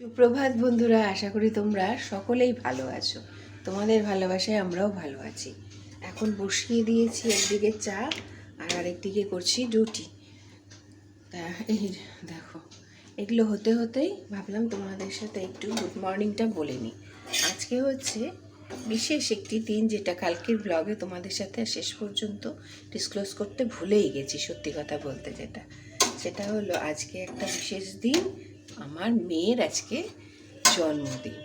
সুপ্রভাত বন্ধুরা, আশা করি তোমরা সকলেই ভালো আছো। তোমাদের ভালোবাসায় আমরাও ভালো আছি। এখন বসিয়ে দিয়েছি একদিকে চা আর আরেকদিকে করছি রুটি। তা, এই দেখো, এগুলো হতে হতেই ভাবলাম তোমাদের সাথে একটু গুড মর্নিংটা বলে নিই। আজকে হচ্ছে বিশেষ একটি দিন যেটা কালকের ব্লগে তোমাদের সাথে শেষ পর্যন্ত ডিসক্লোজ করতে ভুলেই গেছি, সত্যি কথা বলতে যেটা। সেটা হলো আজকে একটা বিশেষ দিন, আমার মেয়ের আজকে জন্মদিন।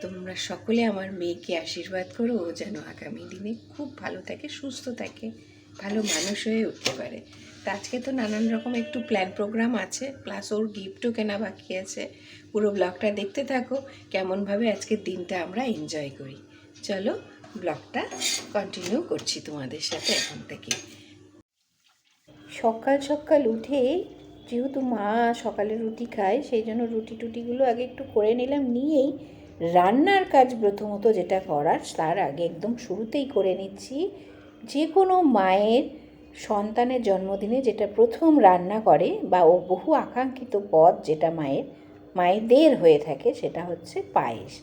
তোমরা সকলে আমার মেয়েকে আশীর্বাদ করো, ও যেন আগামী দিনে খুব ভালো থাকে, সুস্থ থাকে, ভালো মানুষ হয়ে উঠতে পারে। তা আজকে তো নানান রকম একটু প্ল্যান প্রোগ্রাম আছে প্লাস ওর গিফটও কেনা বাকি আছে। পুরো ব্লগটা দেখতে থাকো, কেমনভাবে আজকের দিনটা আমরা এনজয় করি। চলো ব্লগটা কন্টিনিউ করছি তোমাদের সাথে এখন থেকে। সকাল সকাল উঠে যেহেতু মা সকালে রুটি খায়, সেই জন্য রুটি টুটিগুলো আগে একটু করে নিলাম, নিয়েই রান্নার কাজ প্রথমত যেটা করার, তার আগে একদম শুরুতেই করে নিচ্ছি। যে কোনো মায়ের সন্তানের জন্মদিনে যেটা প্রথম রান্না করে বা ও বহু আকাঙ্ক্ষিত পদ যেটা মায়ের, মায়েদের হয়ে থাকে সেটা হচ্ছে পায়েস।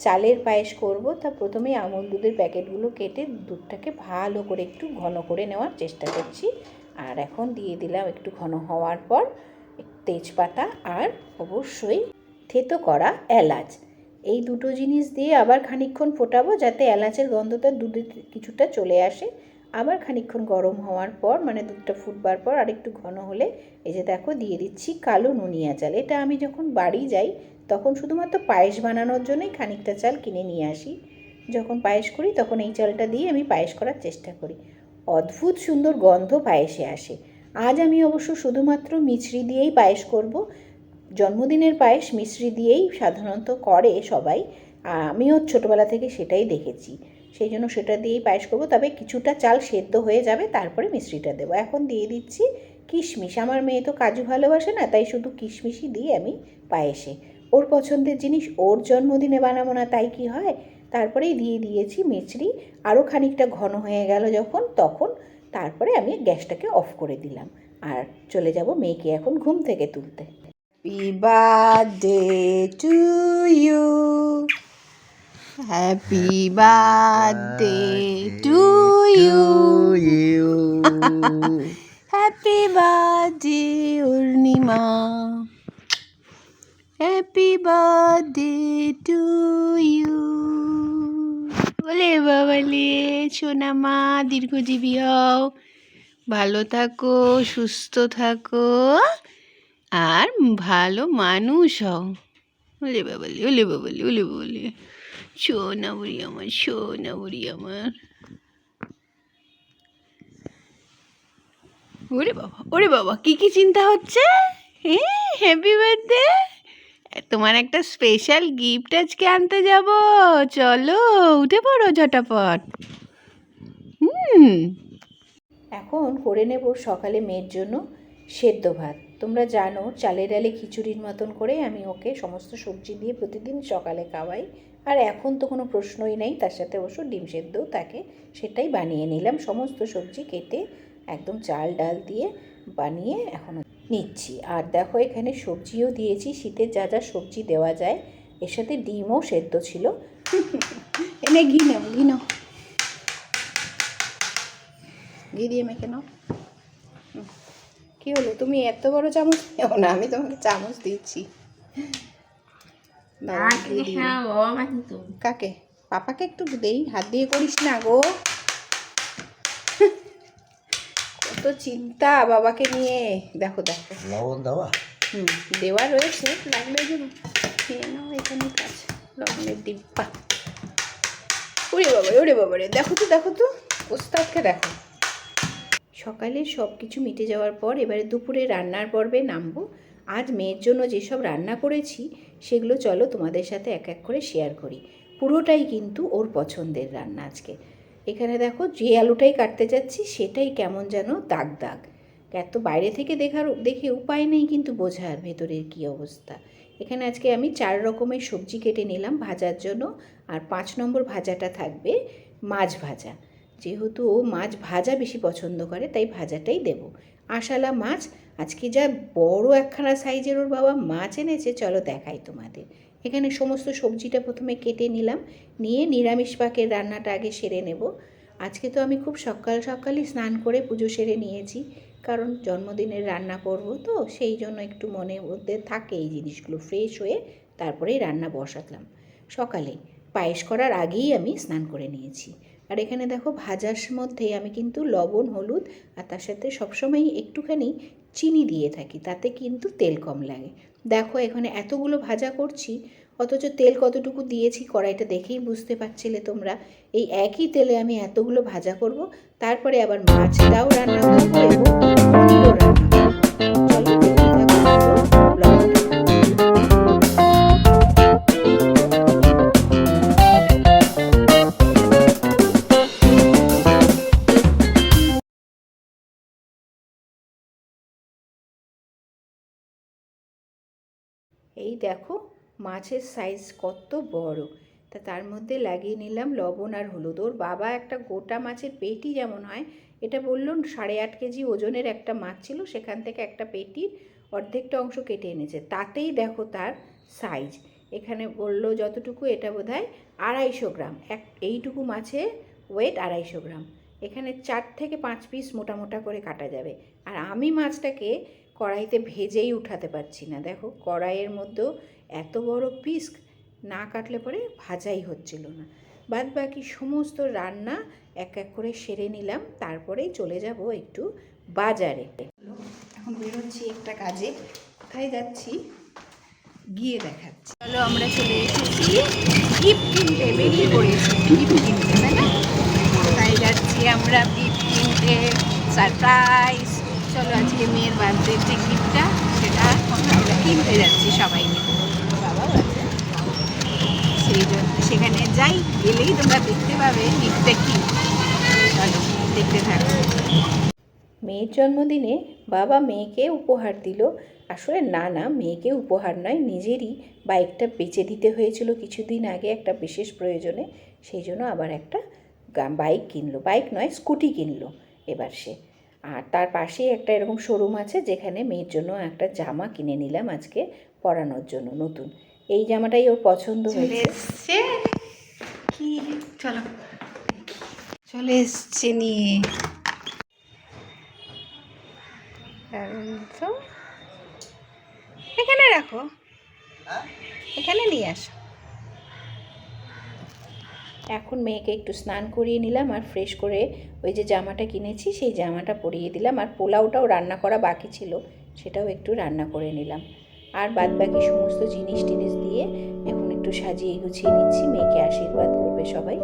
চালের পায়েস করব। তা প্রথমেই আমুল দুধের প্যাকেটগুলো কেটে দুধটাকে ভালো করে একটু ঘন করে নেওয়ার চেষ্টা করছি। আর এখন দিয়ে দিলাম একটু ঘন হওয়ার পর তেজপাতা আর অবশ্যই থেতো করা এলাচ। এই দুটো জিনিস দিয়ে আবার খানিকক্ষণ ফোটাবো যাতে এলাচের গন্ধটা দুধে কিছুটা চলে আসে। আবার খানিকক্ষণ গরম হওয়ার পর মানে দুধটা ফুটবার পর আরেকটু ঘন হলে, এই যে দেখো দিয়ে দিচ্ছি কালো নুনিয়া চাল। এটা আমি যখন বাড়ি যাই, তখন শুধুমাত্র পায়েস বানানোর জন্যই খানিকটা চাল কিনে নিয়ে আসি। যখন পায়েস করি, তখন এই চালটা দিয়ে আমি পায়েস করার চেষ্টা করি। অদ্ভুত সুন্দর গন্ধ পায়েসে আসে। আজ আমি অবশ্য শুধুমাত্র মিছরি দিয়েই পায়েস করব। জন্মদিনের পায়েস মিশ্রি দিয়েই সাধারণত করে সবাই। আমিও ছোটোবেলা থেকে সেটাই দেখেছি। সেই জন্য সেটা দিয়েই পায়েস করব। তবে কিছুটা চাল সেদ্ধ হয়ে যাবে, তারপরে মিশ্রিটা দেবো। এখন দিয়ে দিচ্ছি কিশমিশ। আমার মেয়ে তো কাজু ভালোবাসে না, তাই শুধু কিশমিশই দিই আমি পায়েসে। ওর পছন্দের জিনিস ওর জন্মদিনে বানাবো না, তাই কি হয়? তারপরেই দিয়ে দিয়েছি মিছরি। আরও খানিকটা ঘন হয়ে গেল যখন, তখন তারপরে আমি গ্যাসটাকে অফ করে দিলাম। আর চলে যাব মেয়েকে এখন ঘুম থেকে তুলতে। Birthday to you happy birthday to you you. Happy birthday Arnima happy birthday to you বলে বাবালে সোনা মা দীর্ঘজীবী হও। ভালো থাকো সুস্থ থাকো আর ভালো মানুষ হও। ওলে বাবালে ওলে বাবালে ওলে বাবালে সোনা বুড়ি আমার সোনা বুড়ি আমার। ওরে বাবা ওরে বাবা, কি কি চিন্তা হচ্ছে? হ্যাঁ হ্যাপি বার্থডে তোমার একটা স্পেশাল গিফট আজকে আনতে যাব। চলো, উঠে পড়ো ঝটাপট। হুম। এখন করে নেব সকালে মেয়ের জন্য সেদ্ধ ভাত। তোমরা জানো চালে ডালে খিচুড়ির মতন করে আমি ওকে সমস্ত সবজি দিয়ে প্রতিদিন সকালে খাওয়াই। আর এখন তো কোনো প্রশ্নই নেই তার সাথে অবশ্য ডিম সেদ্ধও থাকে সেটাই বানিয়ে নিলাম। সমস্ত সবজি কেটে একদম চাল ডাল দিয়ে বানিয়ে এখন নিচ্ছি। আর দেখো এখানে সবজিও দিয়েছি শীতের যা যা সবজি দেওয়া যায়। এর সাথে ডিমও সেদ্ধ ছিল। এনে ঘি নাও ঘি নাও। ঘি দিয়ে মেখে নাও। কী হলো? তুমি এত বড় চামচ? নেও না আমি তোমাকে চামচ দিচ্ছি দাও, ঘি দিয়ে। হ্যাঁ বাবা মা কিন্তু কাকে? পাপাকে একটু দেই হাত দিয়ে করিস না গো। কত চিন্তা বাবাকে নিয়ে। দেখো দেখো। লবণ দেওয়া হুম দেওয়া রয়েছে লাগলে যে খেয়ে নাও এখানে কাজ। লবণের ডিব্বা। ওরে বাবা ওরে বাবা রে দেখো তো দেখো তো। ওস্তাদকে দেখো। সকালে সব কিছু মিটে যাওয়ার পর এবারে দুপুরে রান্নার পর্বে নামবো। আজ মেয়ের জন্য যেসব রান্না করেছি, সেগুলো চলো তোমাদের সাথে এক এক করে শেয়ার করি। পুরোটাই কিন্তু ওর পছন্দের রান্না আজকে। এখানে দেখো যে আলুটাই কাটতে যাচ্ছি, সেটাই কেমন যেন দাগ দাগ। এত বাইরে থেকে দেখার, দেখে উপায় নেই কিন্তু বোঝার ভেতরের কী অবস্থা। এখানে আজকে আমি চার রকমের সবজি কেটে নিলাম ভাজার জন্য, আর পাঁচ নম্বর ভাজাটা থাকবে মাছ ভাজা। যেহেতু ও মাছ ভাজা বেশি পছন্দ করে, তাই ভাজাটাই দেব। আশালা মাছ আজকে যা বড় একখানা সাইজের ওর বাবা মাছ এনেছে, চলো দেখাই তোমাদের। এখানে সমস্ত সবজিটা প্রথমে কেটে নিলাম, নিয়ে নিরামিষ পাকের রান্নাটা আগে সেরে নেব। আজকে তো আমি খুব সকাল সকালই স্নান করে পুজো সেরে নিয়েছি, কারণ জন্মদিনের রান্না করব তো, সেই জন্য একটু মনের মধ্যে থাকে এই জিনিসগুলো ফ্রেশ হয়ে তারপরেই রান্না বসাতলাম সকালে পায়েস করার আগেই আমি স্নান করে নিয়েছি। আর এখানে দেখো ভাজার মধ্যে আমি কিন্তু লবণ, হলুদ আর তার সাথে সবসময় একটুখানি চিনি দিয়ে থাকি, তাতে কিন্তু তেল কম লাগে। দেখো, এখানে এতগুলো ভাজা করছি, অথচ তেল কতটুকু দিয়েছি কড়াইটা দেখেই বুঝতে পারছিলে তোমরা। এই একই তেলে আমি এতগুলো ভাজা করব, তারপরে আবার মাছটাও রান্না করব এবং এই দেখো, মাছের সাইজ কত বড়। তা তার মধ্যে লাগিয়ে নিলাম লবণ আর হলুদ। ওর বাবা একটা গোটা মাছের পেটি যেমন হয়, এটা বলল সাড়ে আট কেজি ওজনের একটা মাছ ছিল, সেখান থেকে একটা পেটির অর্ধেকটা অংশ কেটে এনেছে। তাতেই দেখো তার সাইজ এখানে বলল যতটুকু, এটা বোধ হয় আড়াইশো গ্রাম। এক, এইটুকু মাছের ওয়েট আড়াইশো গ্রাম। এখানে চার থেকে পাঁচ পিস মোটা মোটা করে কাটা যাবে। আর আমি মাছটাকে কড়াইতে ভেজেই উঠাতে পারছি না। দেখো, কড়াইয়ের মধ্যেও এত বড় পিস না কাটলে পরে ভাজাই হচ্ছিল না। বাদ বাকি সমস্ত রান্না এক এক করে সেরে নিলাম তারপরেই চলে যাব একটু বাজারে। এখন বেরোচ্ছি একটা কাজে, কোথায় যাচ্ছি গিয়ে দেখাচ্ছি। চলো, আমরা চলে এসেছি গিফট কিনতে, বেরিয়ে পড়েছি গিফট কিনতে, তাই না? কোথায় যাচ্ছি আমরা গিফট কিনতে, সারপ্রাইজ। চলো আজকে মেয়ের বার্থডে যে গিফটটা সেটা আমরা কিনতে যাচ্ছি সবাই মিলে। বাবাও আছে সেই জন্য সেখানে যাই, গেলেই তোমরা দেখতে পাবে গিফটটা কি। চলো, দেখতে থাকো। মেয়ের জন্মদিনে বাবা মেয়েকে উপহার দিল। আসলে না না, মেয়েকে উপহার নয়, নিজেরই বাইকটা বেচে দিতে হয়েছিল কিছুদিন আগে একটা বিশেষ প্রয়োজনে। সেই জন্য আবার একটা বাইক কিনলো। বাইক নয় স্কুটি কিনলো। এবার সে আর তার পাশেই একটা এরকম শোরুম আছে যেখানে মেয়ের জন্য একটা জামা কিনে নিলাম আজকে পরানোর জন্য নতুন। এই জামাটাই ওর পছন্দ হয়েছে। এসছে। কি? চলো। চলে এসছে নিয়ে। এখানে রাখো। এখানে নিয়ে আসো। এখন মেয়েকে একটু স্নান করিয়ে নিলাম আর ফ্রেশ করে ওই যে জামাটা কিনেছি, সেই জামাটা পরিয়ে দিলাম আর পোলাওটাও রান্না করা বাকি ছিল, সেটাও একটু রান্না করে নিলাম। আর বাদ বাকি সমস্ত জিনিস টিনিস দিয়ে এখন একটু সাজিয়ে গুছিয়ে নিচ্ছি, মেয়েকে আশীর্বাদ করবে সবাই।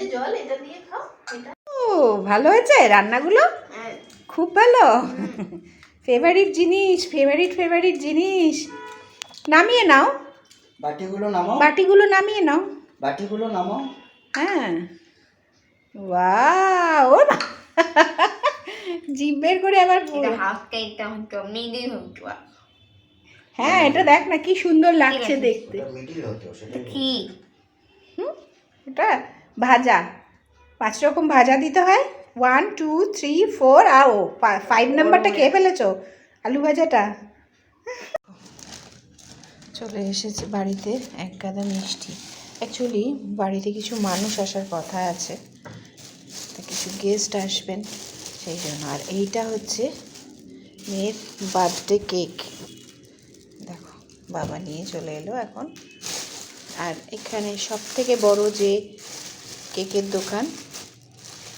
যে জল এটা দিয়ে খাও এটা। ও ভালো হয়েছে রান্নাগুলো? হ্যাঁ। খুব ভালো? ফেভারিট জিনিস ফেভারিট ফেভারিট জিনিস। নামিয়ে নাও। বাটিগুলো নামাও। বাটিগুলো নামিয়ে নাও। বাটিগুলো নামাও। হ্যাঁ। ও না জিভ বের করে আবার হ্যাঁ এটা দেখ না কি সুন্দর লাগছে দেখতে। কি এটা ভাজা। পাঁচ রকম ভাজা দিতে হয়। ওয়ান টু থ্রি ফোর আর ও ফাইভ নাম্বারটা খেয়ে ফেলেছো? আলু ভাজাটা। চলে এসেছে বাড়িতে এক গাদা মিষ্টি। অ্যাকচুয়ালি বাড়িতে কিছু মানুষ আসার কথা আছে। তা কিছু গেস্ট আসবেন সেই জন্য। আর এইটা হচ্ছে মেয়ের বার্থডে কেক দেখো বাবা নিয়ে চলে এলো এখন। আর এখানে সব থেকে বড় যে কেকের দোকান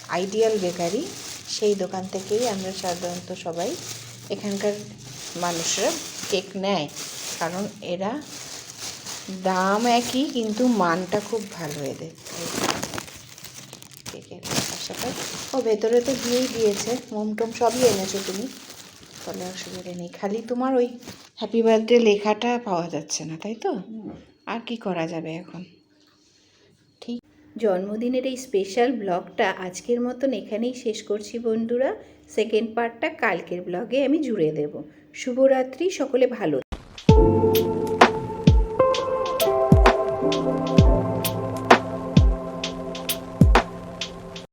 আইডিয়াল বেকারি সেই দোকান থেকেই আমরা সাধারণত সবাই এখানকার মানুষরা কেক নেয়। কারণ এরা দাম একই কিন্তু মানটা খুব ভালো এদের। কেকের পাশাপাশি ও ভেতরে তো দিয়েই দিয়েছে মোম টোম সবই এনেছো তুমি। তাহলে অসুবিধা নেই। খালি তোমার ওই হ্যাপি বার্থডে লেখাটা পাওয়া যাচ্ছে না তাই তো? আর কি করা যাবে এখন? জন্মদিনের এই স্পেশাল ব্লগটা আজকের মতন এখানেই শেষ করছি বন্ধুরা। সেকেন্ড পার্টটা কালকের ব্লগে আমি জুড়ে দেব। শুভরাত্রি, সকলে ভালো